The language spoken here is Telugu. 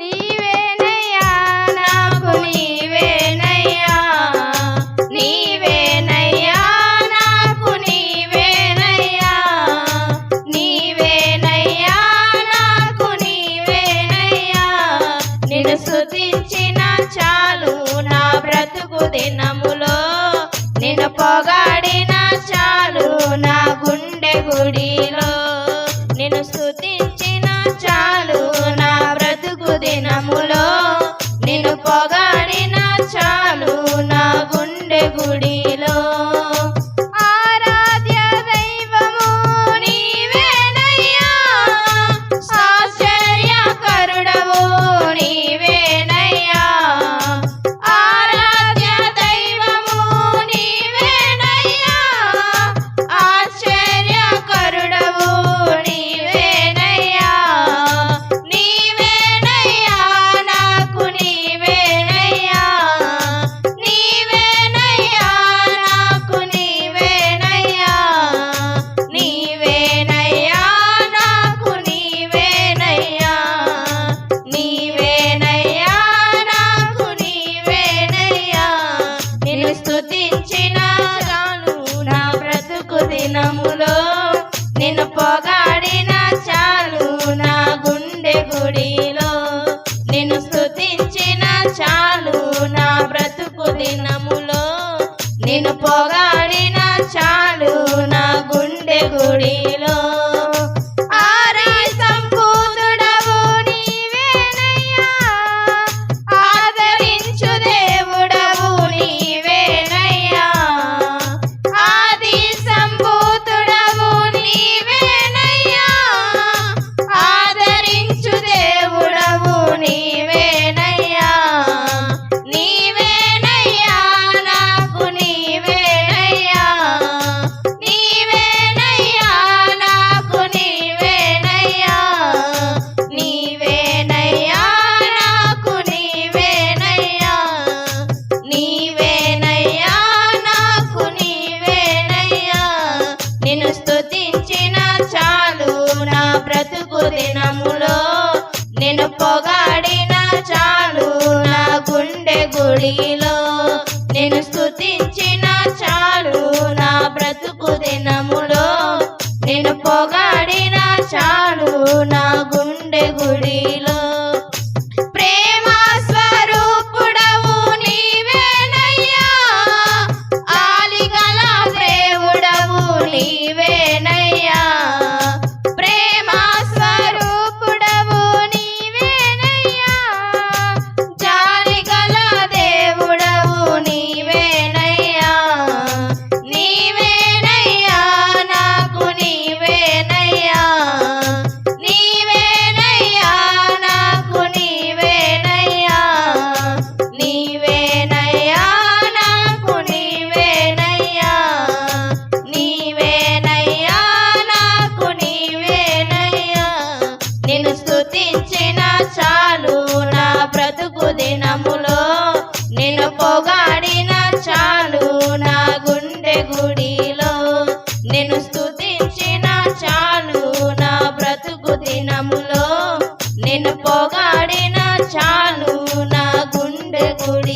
നീ గుడిలో నిన్ను పొగాడిన చాలు నా గుండె గుడిలో. మార్గములో నేను పొగాడిన చాలు. నా గుండె గుడిలో నేను స్థుతించిన చాలు. నా బ్రతుకు దినములో నేను పొగాడిన చాలు. నా గుండె గుడిలో నీవేనయ్యా.